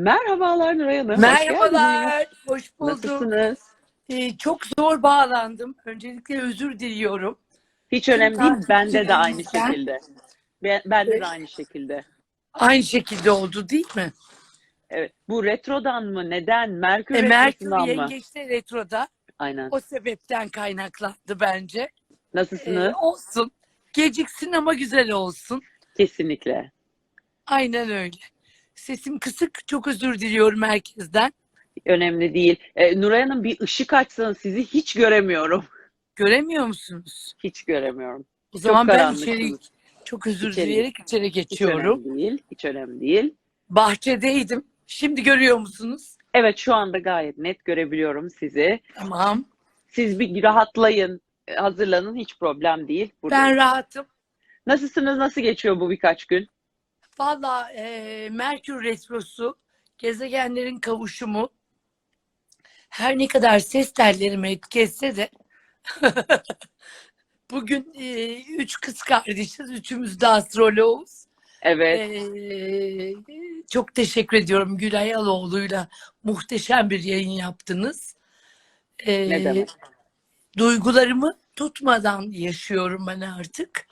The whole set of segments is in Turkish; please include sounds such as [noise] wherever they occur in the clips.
Merhabalar Nuray Hanım. hoş. Merhabalar, hoş bulduk. Nasılsınız? Ee, çok zor bağlandım. Öncelikle özür diliyorum. Hiç önemli değil. Bende de aynı şekilde. Ben, bende Evet. de aynı şekilde. Aynı şekilde oldu değil mi? Evet. Bu retrodan mı? Neden? Merkür E, Merkür retrosundan mı? yengeçte retroda. Aynen. O sebepten kaynaklandı bence. Ee, Nasılsınız? olsun. Geciksin ama güzel olsun. Kesinlikle. Aynen öyle. Sesim kısık. Çok özür diliyorum herkesten. Önemli değil. Ee, Nuray Hanım bir ışık açsanız sizi hiç göremiyorum. Göremiyor musunuz? Hiç göremiyorum. O zaman ben içeri çok özür İçeri- dileyerek içeri Hiç geçiyorum. önemli değil. Hiç önemli değil. Bahçedeydim. Şimdi görüyor musunuz? Evet şu anda gayet net görebiliyorum sizi. Tamam. Siz bir rahatlayın. e, Hazırlanın. Hiç problem değil. Burada. Ben rahatım. Nasılsınız? Nasıl geçiyor bu birkaç gün? Valla e, Merkür Retrosu, gezegenlerin kavuşumu her ne kadar ses tellerimi etki etse de [laughs] bugün e, üç kız kardeşiz, üçümüz de astroloğuz. Evet. E, çok teşekkür ediyorum Gülay Aloğlu'yla muhteşem bir yayın yaptınız. E, Ne demek? Duygularımı tutmadan yaşıyorum ben artık.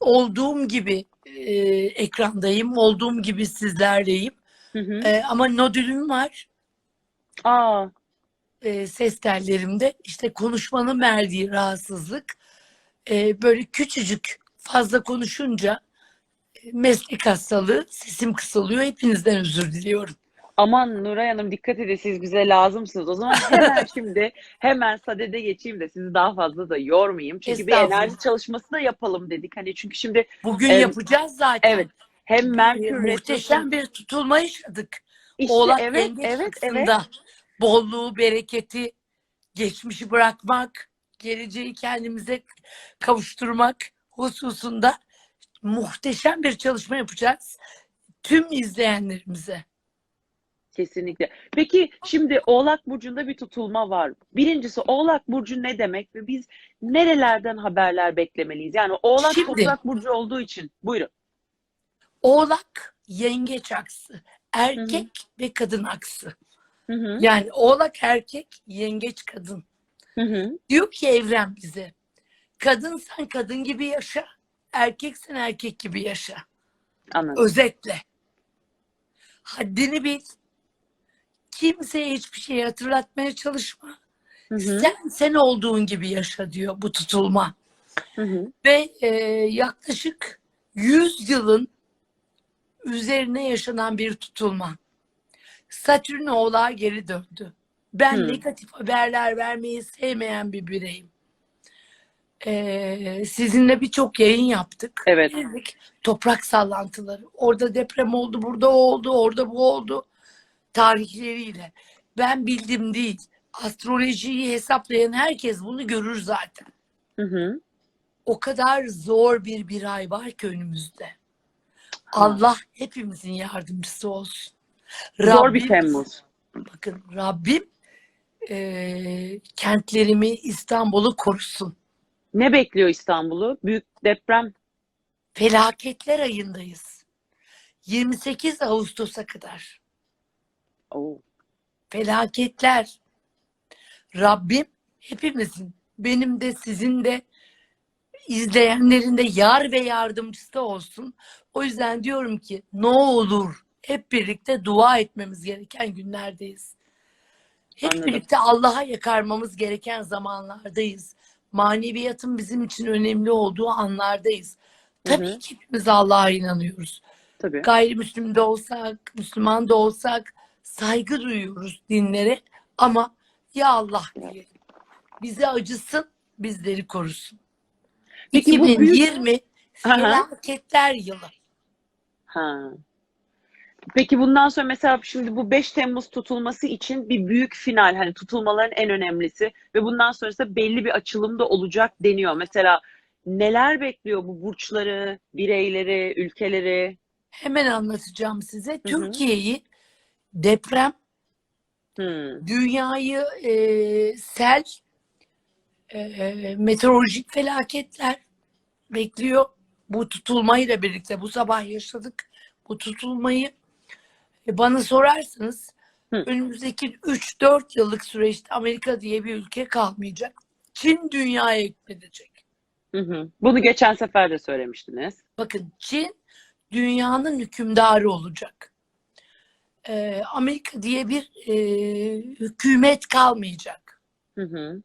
Olduğum gibi e, ekrandayım, olduğum gibi sizlerleyim. Hı hı. E, ama nodülüm var Aa, e, ses tellerimde. İşte konuşmanın verdiği rahatsızlık. E, böyle küçücük fazla konuşunca e, meslek hastalığı, sesim kısılıyor. Hepinizden özür diliyorum. Aman Nuray Hanım dikkat edin siz bize lazımsınız. O zaman [laughs] hemen şimdi hemen sadede geçeyim de sizi daha fazla da yormayayım. Çünkü bir enerji çalışması da yapalım dedik. Hani çünkü şimdi Bugün Evet. yapacağız zaten. evet hem E, Merkür muhteşem retrosu bir tutulma yaşadık. işte Oğlak evet evet evet bolluğu, bereketi, geçmişi bırakmak, geleceği kendimize kavuşturmak hususunda muhteşem bir çalışma yapacağız. Tüm izleyenlerimize. Kesinlikle. Peki şimdi Oğlak burcunda bir tutulma var. Birincisi Oğlak burcu ne demek ve biz nerelerden haberler beklemeliyiz? Yani Oğlak Şimdi- toprak burcu olduğu için buyurun. Oğlak yengeç aksı, erkek ve kadın aksı. Hı hı. Yani oğlak erkek, yengeç kadın. Hı hı. Diyor ki evren bize. Kadınsan kadın gibi yaşa, erkeksen erkek gibi yaşa. Anladım. Özetle. Haddini bil. Kimseye hiçbir şey hatırlatmaya çalışma. Hı hı. Sen sen olduğun gibi yaşa diyor bu tutulma. Hı hı. Ve e, yaklaşık 100 yılın üzerine yaşanan bir tutulma. Satürn oğlağa geri döndü. Ben Hmm. negatif haberler vermeyi sevmeyen bir bireyim. E, sizinle birçok yayın yaptık. Evet. Dedik, toprak sallantıları. Orada deprem oldu, burada o oldu, orada bu oldu. Tarihleriyle. Ben bildim değil. Astrolojiyi hesaplayan herkes bunu görür zaten. Hı hı. O kadar zor bir bir ay var ki önümüzde. Allah hepimizin yardımcısı olsun. Zor bir Temmuz. Bakın Rabbim eee, kentlerimi İstanbul'u korusun. Ne bekliyor İstanbul'u? Büyük deprem. Felaketler ayındayız. 28 Ağustos'a kadar. Oo. Felaketler. Rabbim hepimizin, benim de sizin de izleyenlerin de yar ve yardımcısı da olsun. O yüzden diyorum ki ne olur hep birlikte dua etmemiz gereken günlerdeyiz. Hep Anladım. birlikte Allah'a yakarmamız gereken zamanlardayız. Maneviyatın bizim için önemli olduğu anlardayız. Tabii ki hepimiz Allah'a inanıyoruz. Tabii. Gayrimüslim de olsak, Müslüman da olsak saygı duyuyoruz dinlere ama ya Allah diyelim. Bize acısın, bizleri korusun. Peki bu büyük- 2020 Aha. felaketler yılı. Ha. Peki bundan sonra mesela şimdi bu 5 Temmuz tutulması için bir büyük final hani tutulmaların en önemlisi ve bundan sonrası belli bir açılım da olacak deniyor. Mesela neler bekliyor bu burçları, bireyleri, ülkeleri? Hemen anlatacağım size. Türkiye'yi deprem, Hmm. dünyayı e, sel, e, meteorolojik felaketler bekliyor. Bu tutulmayla birlikte bu sabah yaşadık. Bu tutulmayı E bana sorarsanız Hı. önümüzdeki 3-4 yıllık süreçte Amerika diye bir ülke kalmayacak. Çin dünyaya hükmedecek. Hı hı. Bunu geçen sefer de söylemiştiniz. Bakın Çin dünyanın hükümdarı olacak. Ee, Amerika diye bir e, hükümet kalmayacak. Hı hı.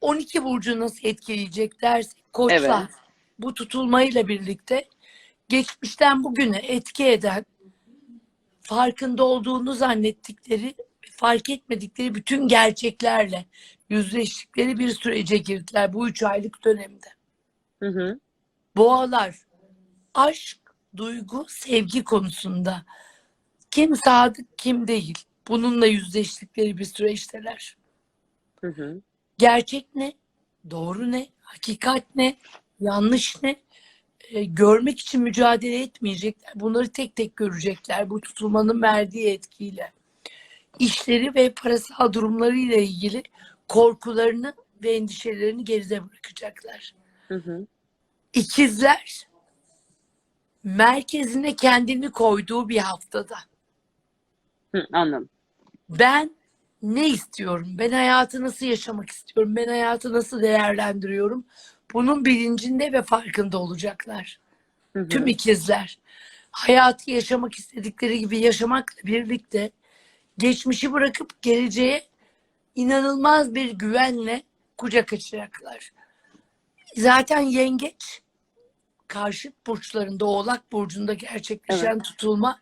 12 burcu nasıl etkileyecek dersek koçlar Evet. bu tutulmayla birlikte geçmişten bugüne etki eden farkında olduğunu zannettikleri fark etmedikleri bütün gerçeklerle yüzleştikleri bir sürece girdiler bu üç aylık dönemde. Hı hı. Boğalar aşk, duygu, sevgi konusunda kim sadık kim değil bununla yüzleştikleri bir süreçteler. Hı hı. Gerçek ne? Doğru ne? Hakikat ne? Yanlış ne? E, görmek için mücadele etmeyecekler. Bunları tek tek görecekler bu tutulmanın verdiği etkiyle. İşleri ve parasal durumlarıyla ilgili korkularını ve endişelerini geride bırakacaklar. Hı hı. İkizler merkezine kendini koyduğu bir haftada. Hı, anladım. Ben ne istiyorum? Ben hayatı nasıl yaşamak istiyorum? Ben hayatı nasıl değerlendiriyorum? Bunun bilincinde ve farkında olacaklar. Hı hı. Tüm ikizler. Hayatı yaşamak istedikleri gibi yaşamakla birlikte geçmişi bırakıp geleceğe inanılmaz bir güvenle kucak açacaklar. Zaten yengeç karşıt burçlarında Oğlak burcunda gerçekleşen tutulma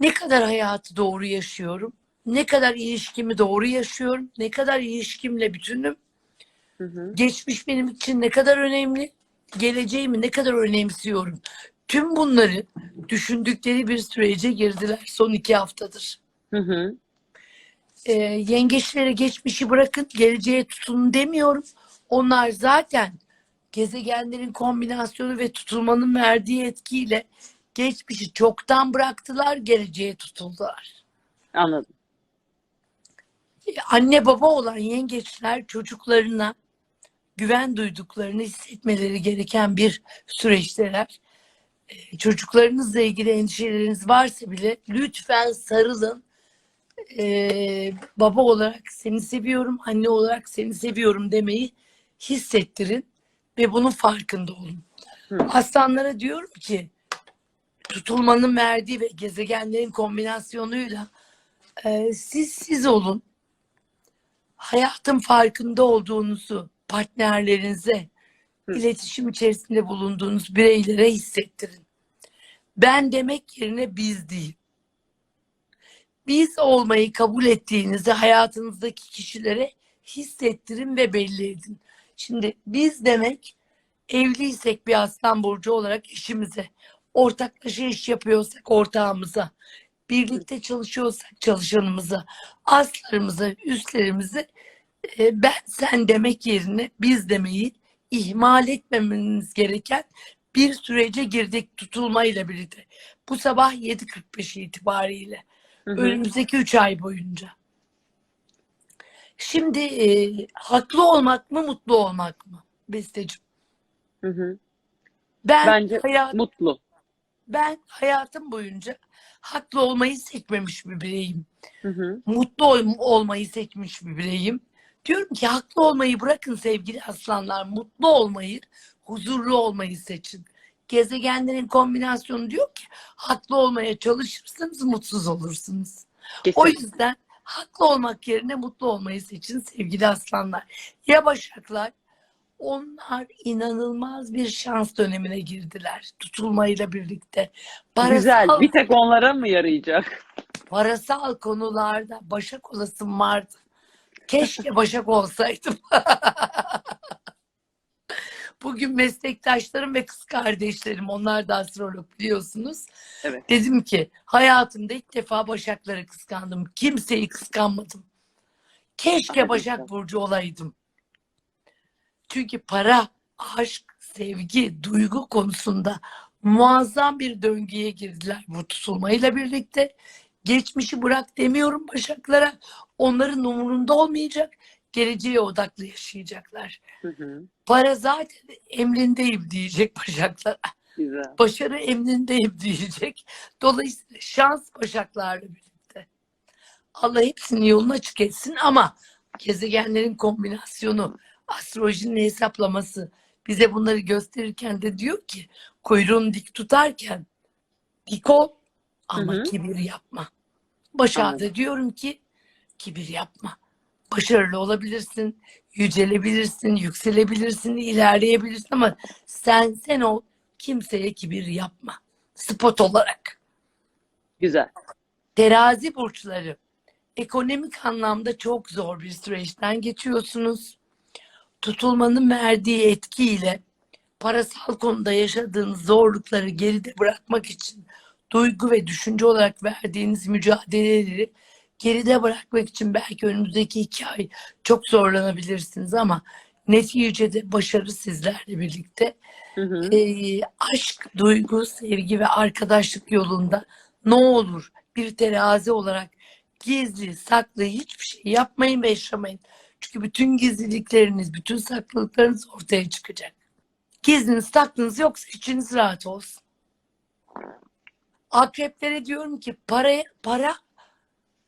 ne kadar hayatı doğru yaşıyorum, ne kadar ilişkimi doğru yaşıyorum, ne kadar ilişkimle bütünüm, Hı hı. geçmiş benim için ne kadar önemli, geleceğimi ne kadar önemsiyorum. Tüm bunları düşündükleri bir sürece girdiler son iki haftadır. Hı hı. Ee, yengeçlere geçmişi bırakın, geleceğe tutunun demiyorum. Onlar zaten gezegenlerin kombinasyonu ve tutulmanın verdiği etkiyle geçmişi çoktan bıraktılar, geleceğe tutuldular. Anladım. anne baba olan yengeçler çocuklarına güven duyduklarını hissetmeleri gereken bir süreçteler. Ee, Çocuklarınızla ilgili endişeleriniz varsa bile lütfen sarılın. Ee, baba olarak seni seviyorum, anne olarak seni seviyorum demeyi hissettirin ve bunun farkında olun. Hı. Aslanlara diyorum ki tutulmanın verdiği ve gezegenlerin kombinasyonuyla e, siz siz olun hayatın farkında olduğunuzu partnerlerinize, Hı. iletişim içerisinde bulunduğunuz bireylere hissettirin. Ben demek yerine biz değil. Biz olmayı kabul ettiğinizi hayatınızdaki kişilere hissettirin ve belli edin. Şimdi biz demek evliysek bir aslan burcu olarak eşimize, ortaklaşa iş yapıyorsak ortağımıza, birlikte çalışıyorsak çalışanımıza, aslarımıza, üstlerimize e, ben sen demek yerine biz demeyi ihmal etmemeniz gereken bir sürece girdik tutulmayla birlikte. Bu sabah 7.45 itibariyle. Hı hı. Önümüzdeki 3 ay boyunca. Şimdi e, haklı olmak mı mutlu olmak mı? Besteciğim. Hı hı. Ben Bence hayat, Mutlu. Ben hayatım boyunca haklı olmayı seçmemiş bir bireyim. Hı hı. mutlu ol- olmayı seçmiş bir bireyim. Diyorum ki haklı olmayı bırakın sevgili aslanlar. Mutlu olmayı, huzurlu olmayı seçin. Gezegenlerin kombinasyonu diyor ki haklı olmaya çalışırsınız mutsuz olursunuz. O Kesin. yüzden haklı olmak yerine mutlu olmayı seçin sevgili aslanlar. Ya başaklar onlar inanılmaz bir şans dönemine girdiler tutulmayla birlikte. Güzel. Parasal, Bir tek onlara mı yarayacak? parasal konularda başak olasım vardı. Keşke başak olsaydım. [laughs] Bugün meslektaşlarım ve kız kardeşlerim, onlar da astrolog biliyorsunuz. Evet. Dedim ki hayatımda ilk defa başakları kıskandım. Kimseyi kıskanmadım. Keşke Ay, Başak güzel. Burcu olaydım. Çünkü para, aşk, sevgi, duygu konusunda muazzam bir döngüye girdiler bu tutulmayla birlikte. Geçmişi bırak demiyorum Başaklara. Onların umurunda olmayacak. Geleceğe odaklı yaşayacaklar. Hı hı. Para zaten emrindeyim diyecek Başaklara. Güzel. Başarı emrindeyim diyecek. Dolayısıyla şans başaklarla birlikte. Allah hepsinin yolunu açık etsin ama gezegenlerin kombinasyonu, astrolojinin hesaplaması bize bunları gösterirken de diyor ki kuyruğunu dik tutarken dik ol ama Hı hı. kibir yapma. Başak'a da diyorum ki kibir yapma. Başarılı olabilirsin, yücelebilirsin, yükselebilirsin, ilerleyebilirsin ama sen sen ol, kimseye kibir yapma. Spot olarak. Güzel. Terazi burçları ekonomik anlamda çok zor bir süreçten geçiyorsunuz. Tutulmanın verdiği etkiyle parasal konuda yaşadığınız zorlukları geride bırakmak için duygu ve düşünce olarak verdiğiniz mücadeleleri geride bırakmak için belki önümüzdeki iki ay çok zorlanabilirsiniz ama neticede başarı sizlerle birlikte Hı hı. e, aşk, duygu, sevgi ve arkadaşlık yolunda ne olur bir terazi olarak gizli, saklı hiçbir şey yapmayın ve yaşamayın. Çünkü bütün gizlilikleriniz, bütün saklılıklarınız ortaya çıkacak. Gizliniz, saklınız yoksa içiniz rahat olsun. Akreplere diyorum ki para, para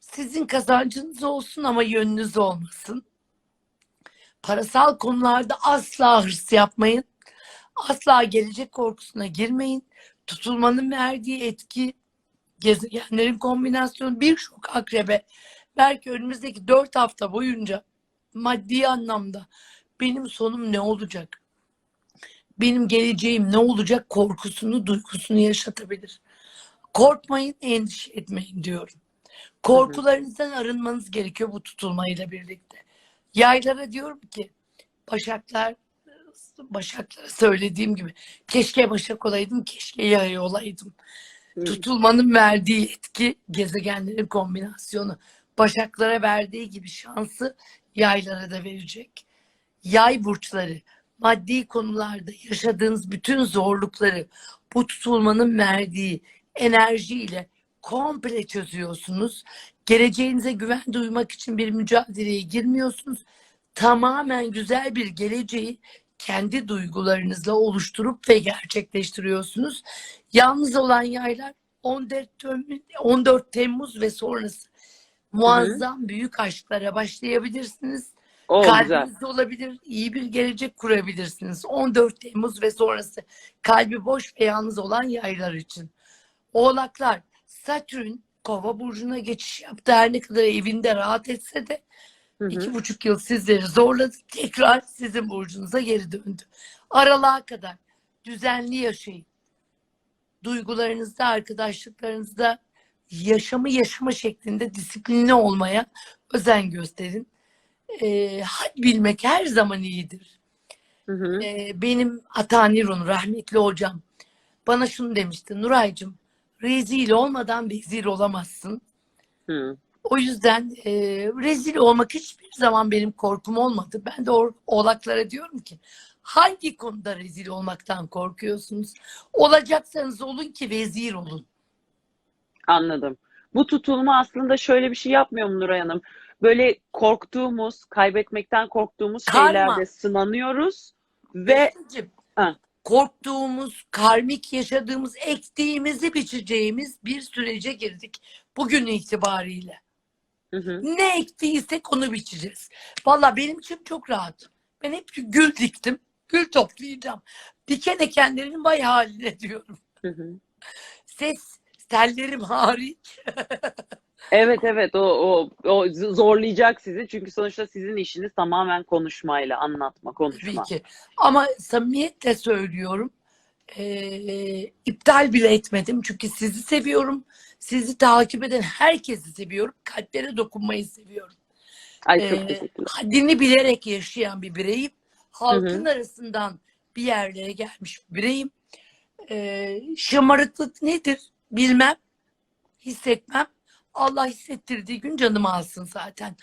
sizin kazancınız olsun ama yönünüz olmasın. Parasal konularda asla hırs yapmayın. Asla gelecek korkusuna girmeyin. Tutulmanın verdiği etki, gezegenlerin kombinasyonu birçok akrebe belki önümüzdeki dört hafta boyunca maddi anlamda benim sonum ne olacak? Benim geleceğim ne olacak korkusunu, duygusunu yaşatabilir. Korkmayın, endişe etmeyin diyorum. Korkularınızdan arınmanız gerekiyor bu tutulmayla birlikte. Yaylara diyorum ki Başaklar Başaklara söylediğim gibi keşke Başak olaydım, keşke yay olaydım. Hı. Tutulmanın verdiği etki, gezegenlerin kombinasyonu. Başaklara verdiği gibi şansı yaylara da verecek. Yay burçları, maddi konularda yaşadığınız bütün zorlukları bu tutulmanın verdiği enerjiyle komple çözüyorsunuz. Geleceğinize güven duymak için bir mücadeleye girmiyorsunuz. Tamamen güzel bir geleceği kendi duygularınızla oluşturup ve gerçekleştiriyorsunuz. Yalnız olan yaylar 14, Temmuz- 14 Temmuz ve sonrası muazzam büyük aşklara başlayabilirsiniz. O güzel. Kalbinizde olabilir, iyi bir gelecek kurabilirsiniz. 14 Temmuz ve sonrası kalbi boş ve yalnız olan yaylar için. Oğlaklar, Satürn kova burcuna geçiş yaptı. Her ne kadar evinde rahat etse de Hı hı. iki buçuk yıl sizleri zorladı. Tekrar sizin burcunuza geri döndü. Aralığa kadar düzenli yaşayın. Duygularınızda, arkadaşlıklarınızda yaşamı yaşama şeklinde disiplinli olmaya özen gösterin. Ee, had bilmek her zaman iyidir. Hı hı. Ee, benim Ata Nirun rahmetli hocam bana şunu demişti. Nuraycığım rezil olmadan vezir olamazsın. Hı. O yüzden e, rezil olmak hiçbir zaman benim korkum olmadı. Ben de o oğlaklara diyorum ki hangi konuda rezil olmaktan korkuyorsunuz? Olacaksanız olun ki vezir olun. Anladım. Bu tutulma aslında şöyle bir şey yapmıyor mu Nuray Hanım? Böyle korktuğumuz, kaybetmekten korktuğumuz Karma. şeylerde sınanıyoruz ve Besteciğim, Ha. korktuğumuz, karmik yaşadığımız, ektiğimizi biçeceğimiz bir sürece girdik. Bugün itibariyle. Hı hı. Ne ektiysek onu biçeceğiz. Valla benim için çok rahat. Ben hep gül diktim. Gül toplayacağım. Diken ekenlerin vay haline diyorum. Hı hı. Ses tellerim hariç. [laughs] Evet evet o, o, o zorlayacak sizi çünkü sonuçta sizin işiniz tamamen konuşmayla, anlatma, Tabii konuşma. ki. Ama samimiyetle söylüyorum. Ee, iptal bile etmedim. Çünkü sizi seviyorum. Sizi takip eden herkesi seviyorum. Kalplere dokunmayı seviyorum. Ay çok teşekkürler. haddini bilerek yaşayan bir bireyim. Halkın arasından bir yerlere gelmiş bir bireyim. Ee, şımarıklık nedir? Bilmem. Hissetmem. Allah hissettirdiği gün canımı alsın zaten.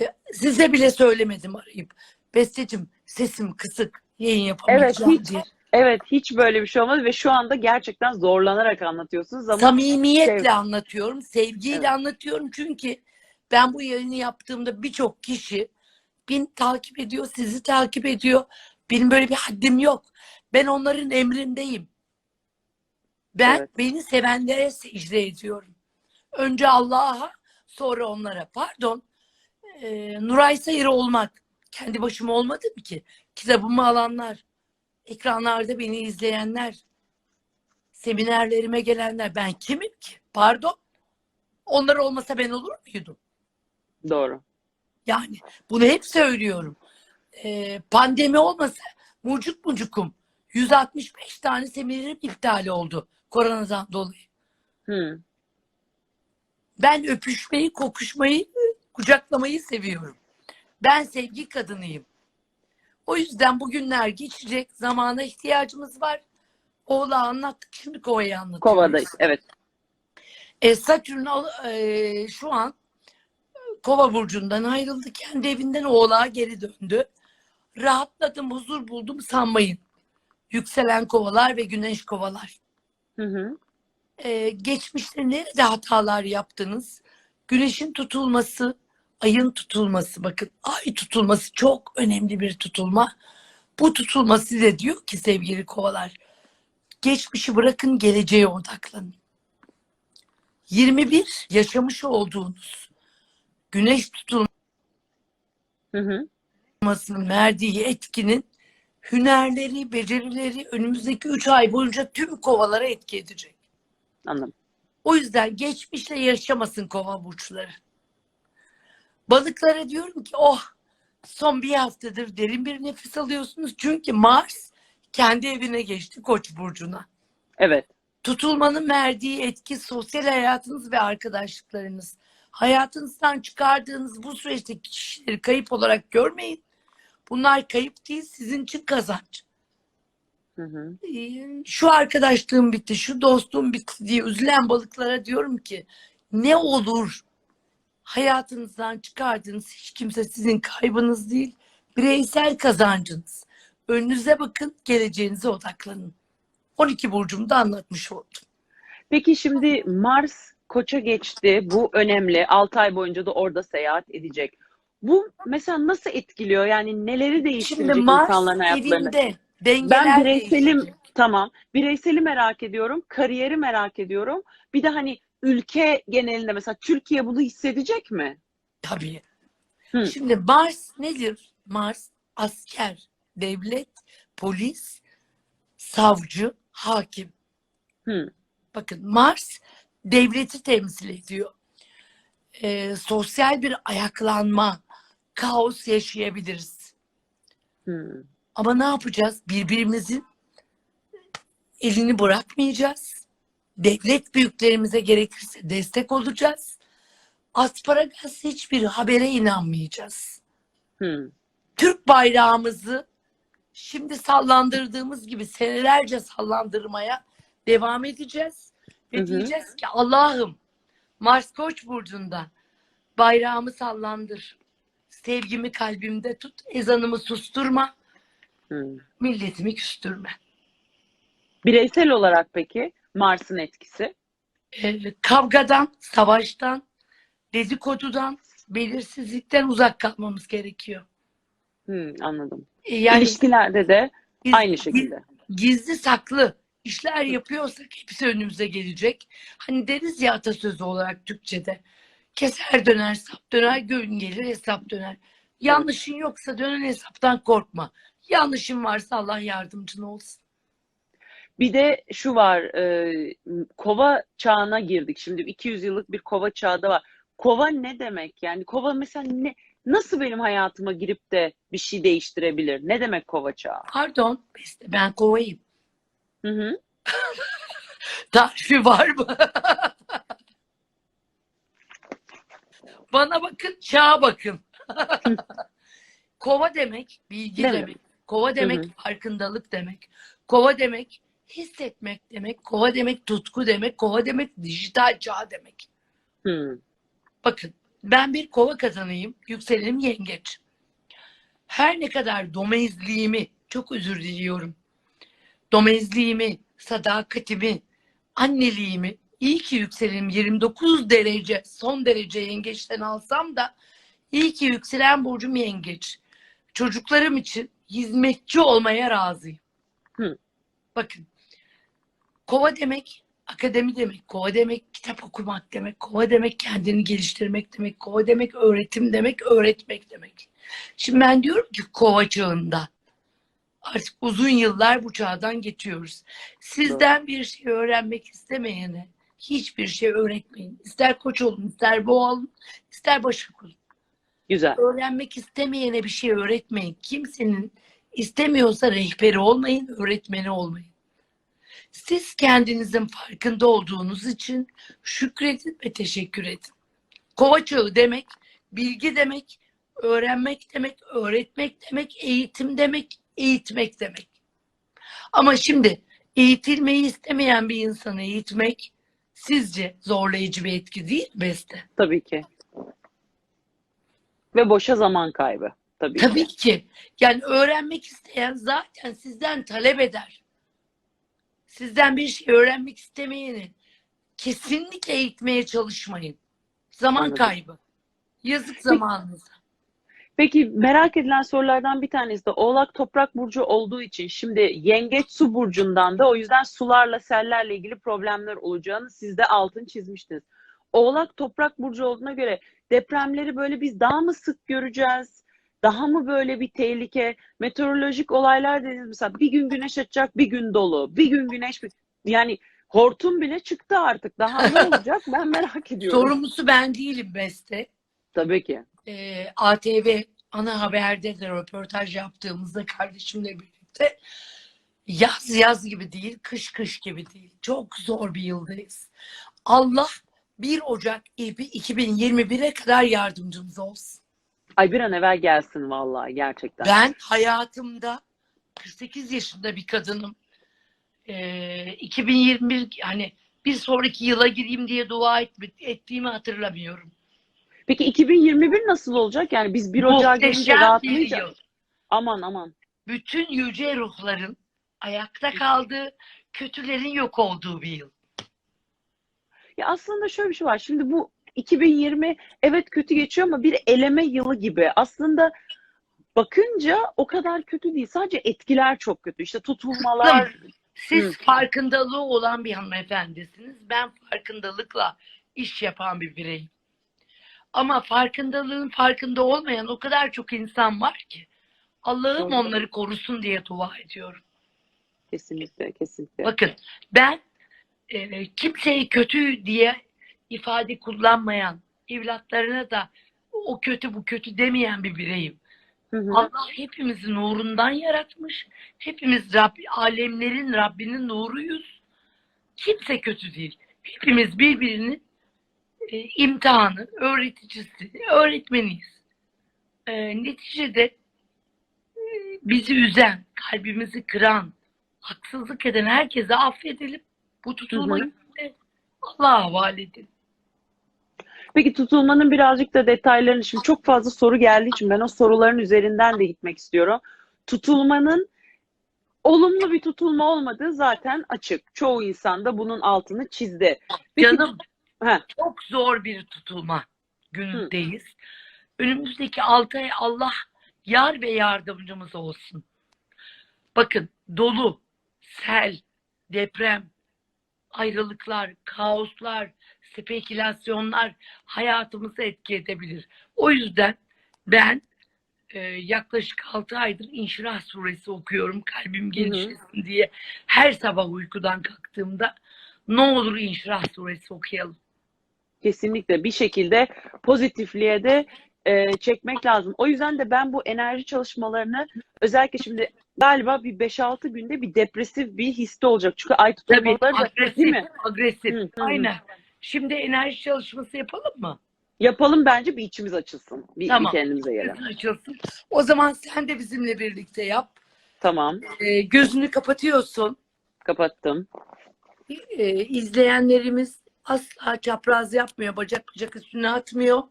Ee, size bile söylemedim arayıp. Bestecim sesim kısık. Yayın yapamayacağım hiç diye. Evet hiç böyle bir şey olmadı ve şu anda gerçekten zorlanarak anlatıyorsunuz ama Samimiyetle Sev- anlatıyorum. Sevgiyle Evet. anlatıyorum. Çünkü ben bu yayını yaptığımda birçok kişi beni takip ediyor, sizi takip ediyor. Benim böyle bir haddim yok. Ben onların emrindeyim. Ben Evet. beni sevenlere secde ediyorum. Önce Allah'a sonra onlara. Pardon. Ee, Nuray Sayır olmak. Kendi başıma olmadım ki. Kitabımı alanlar. Ekranlarda beni izleyenler. Seminerlerime gelenler. Ben kimim ki? Pardon. Onlar olmasa ben olur muydum? Doğru. Yani bunu hep söylüyorum. Ee, pandemi olmasa mucuk mucukum. 165 tane seminerim iptal oldu koronadan dolayı. Hı. Ben öpüşmeyi, kokuşmayı, kucaklamayı seviyorum. Ben sevgi kadınıyım. O yüzden bugünler geçecek. Zamana ihtiyacımız var. Oğla anlattık. Şimdi kovayı anlatıyoruz. Kovadayız. Evet. E, Satürn e, şu an Kova burcundan ayrıldı. Kendi evinden Oğlağa geri döndü. Rahatladım, huzur buldum sanmayın. Yükselen kovalar ve güneş kovalar. Hı hı. Ee, geçmişte nerede hatalar yaptınız? Güneşin tutulması, ayın tutulması, bakın ay tutulması çok önemli bir tutulma. Bu tutulma size diyor ki sevgili kovalar, geçmişi bırakın geleceğe odaklanın. 21 yaşamış olduğunuz güneş Hı hı. tutulmasının verdiği etkinin hünerleri, becerileri önümüzdeki 3 ay boyunca tüm kovalara etki edecek. Anladım. O yüzden geçmişle yaşamasın kova burçları. Balıklara diyorum ki oh son bir haftadır derin bir nefes alıyorsunuz. Çünkü Mars kendi evine geçti Koç burcuna. Evet. Tutulmanın verdiği etki sosyal hayatınız ve arkadaşlıklarınız. Hayatınızdan çıkardığınız bu süreçte kişileri kayıp olarak görmeyin. Bunlar kayıp değil sizin için kazanç. Hı hı. Ee, şu arkadaşlığım bitti, şu dostluğum bitti diye üzülen balıklara diyorum ki ne olur hayatınızdan çıkardığınız hiç kimse sizin kaybınız değil, bireysel kazancınız. Önünüze bakın, geleceğinize odaklanın. 12 burcumu da anlatmış oldum. Peki şimdi Mars Koç'a geçti. Bu önemli. 6 ay boyunca da orada seyahat edecek. Bu mesela nasıl etkiliyor? Yani neleri değiştirecek Şimdi Mars insanların hayatlarını? evinde Ben bireyselim değişecek. tamam. Bireyseli merak ediyorum. Kariyeri merak ediyorum. Bir de hani ülke genelinde mesela Türkiye bunu hissedecek mi? Tabii. Hı. Şimdi Mars nedir? Mars asker, devlet, polis, savcı, hakim. Hı. Bakın Mars devleti temsil ediyor. Ee, sosyal bir ayaklanma, kaos yaşayabiliriz. Hı. Ama ne yapacağız? Birbirimizin elini bırakmayacağız. Devlet büyüklerimize gerekirse destek olacağız. Asparagas hiçbir habere inanmayacağız. Hı. Türk bayrağımızı şimdi sallandırdığımız gibi senelerce sallandırmaya devam edeceğiz. Ve Hı hı. diyeceğiz ki Allah'ım Mars Koç burcunda bayrağımı sallandır. Sevgimi kalbimde tut. Ezanımı susturma. Hı. Milletimi küstürme. Bireysel olarak peki Mars'ın etkisi? Ee, kavgadan, savaştan, dedikodudan, belirsizlikten uzak kalmamız gerekiyor. Hı, anladım. Ee, yani İlişkilerde de biz- aynı şekilde. gizli saklı işler yapıyorsak hepsi önümüze gelecek. Hani deriz ya atasözü olarak Türkçe'de. Keser döner, sap döner, gün gelir hesap döner. Yanlışın yoksa dönen hesaptan korkma. Yanlışın varsa Allah yardımcın olsun. Bir de şu var, e, kova çağına girdik. Şimdi 200 yıllık bir kova çağda var. Kova ne demek? Yani kova mesela ne, nasıl benim hayatıma girip de bir şey değiştirebilir? Ne demek kova çağı? Pardon, ben kovayım. Hı hı. [laughs] Tarifi var mı? [laughs] Bana bakın, çağa bakın. [laughs] Kova demek bilgi Değil mi? demek. Kova demek hı. farkındalık demek. Kova demek hissetmek demek. Kova demek tutku demek. Kova demek dijital çağ demek. Hı. Bakın ben bir kova kadınıyım. Yükselenim yengeç. Her ne kadar domezliğimi çok özür diliyorum. Domezliğimi, sadakatimi, anneliğimi iyi ki yükselenim 29 derece son derece yengeçten alsam da iyi ki yükselen burcum yengeç. Çocuklarım için hizmetçi olmaya razıyım. Hı. Bakın kova demek akademi demek, kova demek, kitap okumak demek, kova demek, kendini geliştirmek demek, kova demek, öğretim demek, öğretmek demek. Şimdi ben diyorum ki kova çağında artık uzun yıllar bu çağdan geçiyoruz. Sizden bir şey öğrenmek istemeyene hiçbir şey öğretmeyin. İster koç olun, ister boğa olun, ister başak olun. Güzel. Öğrenmek istemeyene bir şey öğretmeyin. Kimsenin istemiyorsa rehberi olmayın, öğretmeni olmayın. Siz kendinizin farkında olduğunuz için şükredin ve teşekkür edin. Kova çağı demek, bilgi demek, öğrenmek demek, öğretmek demek, eğitim demek, eğitmek demek. Ama şimdi eğitilmeyi istemeyen bir insanı eğitmek sizce zorlayıcı bir etki değil mi Beste? Tabii ki. Ve boşa zaman kaybı. Tabii, ki. Tabii ki. Yani öğrenmek isteyen zaten sizden talep eder. Sizden bir şey öğrenmek istemeyeni kesinlikle eğitmeye çalışmayın. Zaman Anladım. kaybı. Yazık zamanınıza. Peki merak edilen sorulardan bir tanesi de Oğlak Toprak Burcu olduğu için şimdi Yengeç Su Burcu'ndan da o yüzden sularla sellerle ilgili problemler olacağını siz de altın çizmiştiniz. Oğlak Toprak Burcu olduğuna göre depremleri böyle biz daha mı sık göreceğiz? Daha mı böyle bir tehlike? Meteorolojik olaylar dediğiniz mesela bir gün güneş açacak, bir gün dolu, bir gün güneş yani hortum bile çıktı artık. Daha ne [laughs] olacak? Ben merak ediyorum. Sorumlusu ben değilim Beste. Tabii ki. Ee, ATV ana haberde de röportaj yaptığımızda kardeşimle birlikte yaz yaz gibi değil, kış kış gibi değil. Çok zor bir yıldayız. Allah 1 Ocak 2021'e kadar yardımcımız olsun. Ay bir an evvel gelsin vallahi gerçekten. Ben hayatımda 48 yaşında bir kadınım. Ee, 2021 hani bir sonraki yıla gireyim diye dua et, ettiğimi hatırlamıyorum. Peki 2021 nasıl olacak? Yani biz 1 Ocağı Muhteşem bir rahatlayacağız. yıl. Aman aman. Bütün yüce ruhların ayakta kaldığı, kötülerin yok olduğu bir yıl. Ya aslında şöyle bir şey var. Şimdi bu 2020 evet kötü geçiyor ama bir eleme yılı gibi. Aslında bakınca o kadar kötü değil. Sadece etkiler çok kötü. İşte tutulmalar. Siz Hı. farkındalığı olan bir hanımefendisiniz. Ben farkındalıkla iş yapan bir bireyim. Ama farkındalığın farkında olmayan o kadar çok insan var ki. Allah'ım Doğru. onları korusun diye dua ediyorum. Kesinlikle, kesinlikle. Bakın ben e, kimseyi kötü diye ifade kullanmayan, evlatlarına da o kötü bu kötü demeyen bir bireyim. Hı hı. Allah hepimizi nurundan yaratmış. Hepimiz Rab, alemlerin Rabbinin nuruyuz. Kimse kötü değil. Hepimiz birbirinin e, imtihanı, öğreticisi, öğretmeniyiz. E, neticede e, bizi üzen, kalbimizi kıran, haksızlık eden herkese affedilip bu da Allah'a havale edin. Peki tutulmanın birazcık da detaylarını şimdi çok fazla soru geldiği için ben o soruların üzerinden de gitmek istiyorum. Tutulmanın olumlu bir tutulma olmadığı zaten açık. Çoğu insan da bunun altını çizdi. Peki, Canım He. çok zor bir tutulma günündeyiz. Önümüzdeki 6 ay Allah yar ve yardımcımız olsun. Bakın dolu, sel, deprem, ayrılıklar, kaoslar, spekülasyonlar hayatımızı etki edebilir. O yüzden ben e, yaklaşık 6 aydır İnşirah suresi okuyorum kalbim genişlesin diye. Her sabah uykudan kalktığımda ne olur İnşirah suresi okuyalım. Kesinlikle bir şekilde pozitifliğe de e, çekmek lazım. O yüzden de ben bu enerji çalışmalarını özellikle şimdi galiba bir 5-6 günde bir depresif bir histe olacak. Çünkü ay tutulmaları da agresif, değil mi? agresif. Hı, hı. Aynen. Şimdi enerji çalışması yapalım mı? Yapalım bence bir içimiz açılsın. Bir, Tamam. bir kendimize. Gözün açılsın. O zaman sen de bizimle birlikte yap. Tamam. Ee, gözünü kapatıyorsun. Kapattım. Ee, izleyenlerimiz asla çapraz yapmıyor. Bacak bacak üstüne atmıyor.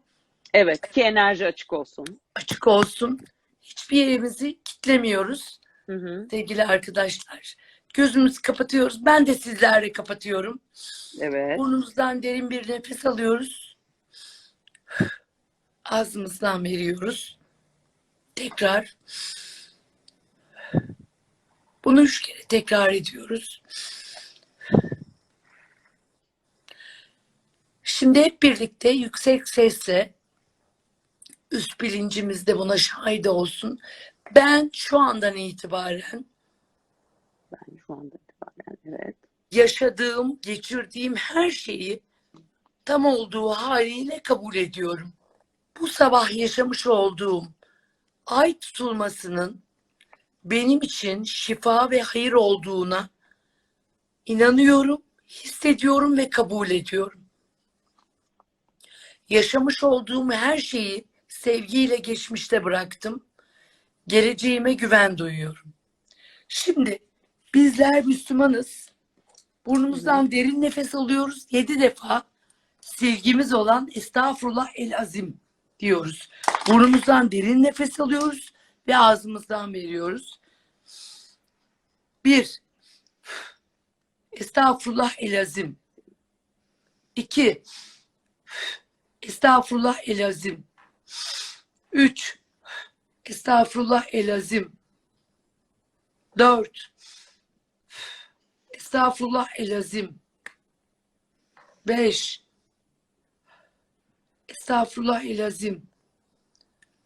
Evet ki enerji açık olsun. Açık olsun. Hiçbir yerimizi kitlemiyoruz Hı hı. sevgili arkadaşlar. Gözümüzü kapatıyoruz. Ben de sizlerle kapatıyorum. Evet. Burnumuzdan derin bir nefes alıyoruz. Ağzımızdan veriyoruz. Tekrar. Bunu üç kere tekrar ediyoruz. Şimdi hep birlikte yüksek sesle üst bilincimiz de buna şahit olsun. Ben şu andan itibaren Ben şu anda itibaren evet. yaşadığım, geçirdiğim her şeyi tam olduğu haliyle kabul ediyorum. Bu sabah yaşamış olduğum ay tutulmasının benim için şifa ve hayır olduğuna inanıyorum, hissediyorum ve kabul ediyorum. Yaşamış olduğum her şeyi sevgiyle geçmişte bıraktım. Geleceğime güven duyuyorum. Şimdi bizler Müslümanız. Burnumuzdan derin nefes alıyoruz. Yedi defa silgimiz olan estağfurullah el azim diyoruz. Burnumuzdan derin nefes alıyoruz ve ağzımızdan veriyoruz. Bir, estağfurullah el azim. İki, estağfurullah el azim. Üç, estağfurullah el azim. Dört, estağfurullah el azim. Beş, estağfurullah el azim.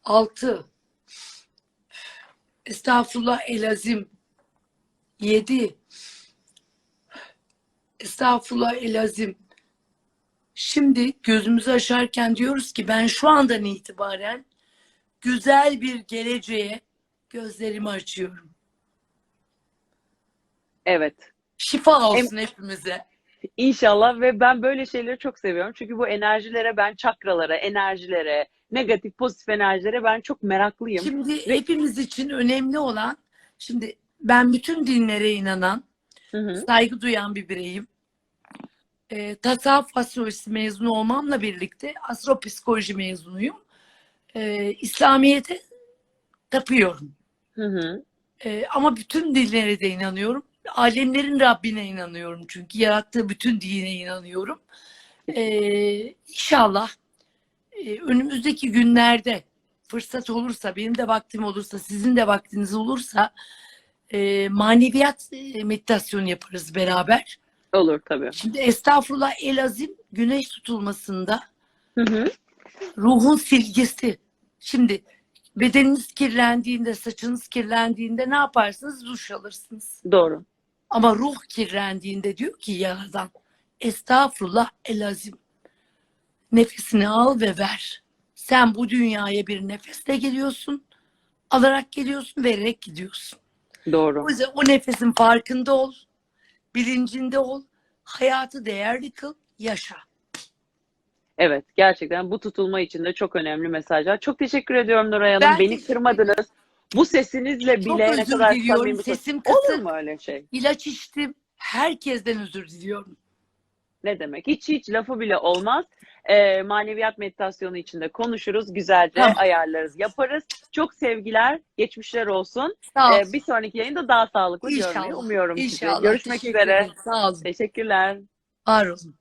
Altı, estağfurullah el azim. Yedi, estağfurullah el azim. Şimdi gözümüzü açarken diyoruz ki ben şu andan itibaren güzel bir geleceğe gözlerimi açıyorum. Evet. Şifa olsun hepimize. İnşallah ve ben böyle şeyleri çok seviyorum. Çünkü bu enerjilere ben çakralara, enerjilere, negatif, pozitif enerjilere ben çok meraklıyım. Şimdi hepimiz için önemli olan, şimdi ben bütün dinlere inanan, Hı hı. saygı duyan bir bireyim. E, tasavvuf astrolojisi mezunu olmamla birlikte astropsikoloji mezunuyum. E, İslamiyet'e tapıyorum. Hı hı. E, ama bütün dinlere de inanıyorum. Alemlerin Rabbine inanıyorum çünkü yarattığı bütün dine inanıyorum. E, inşallah e, önümüzdeki günlerde fırsat olursa, benim de vaktim olursa, sizin de vaktiniz olursa e, maneviyat e, meditasyonu yaparız beraber. Olur tabii. Şimdi estağfurullah el azim güneş tutulmasında Hı hı. ruhun silgisi. Şimdi bedeniniz kirlendiğinde, saçınız kirlendiğinde ne yaparsınız? Duş alırsınız. Doğru. Ama ruh kirlendiğinde diyor ki yaradan estağfurullah el azim. Nefesini al ve ver. Sen bu dünyaya bir nefesle geliyorsun. Alarak geliyorsun, vererek gidiyorsun. Doğru. O yüzden o nefesin farkında ol. Bilincinde ol. Hayatı değerli kıl. Yaşa. Evet, gerçekten bu tutulma için de çok önemli mesajlar. Çok teşekkür ediyorum Nuray Hanım. Ben Beni teşekkür kırmadınız. Bu sesinizle Çok bile ne özür kadar diliyorum. samimi. Sesim Olur kısık. mu öyle şey? İlaç içtim. Herkesten özür diliyorum. Ne demek? Hiç hiç lafı bile olmaz. Ee, maneviyat meditasyonu içinde konuşuruz. Güzelce Tamam. ayarlarız, yaparız. Çok sevgiler, geçmişler olsun. Sağ. Ee, bir sonraki yayında daha sağlıklı görmeyi İnşallah. umuyorum sizi. İnşallah. Görüşmek Teşekkür üzere. Sağ olun. Teşekkürler. Var olun.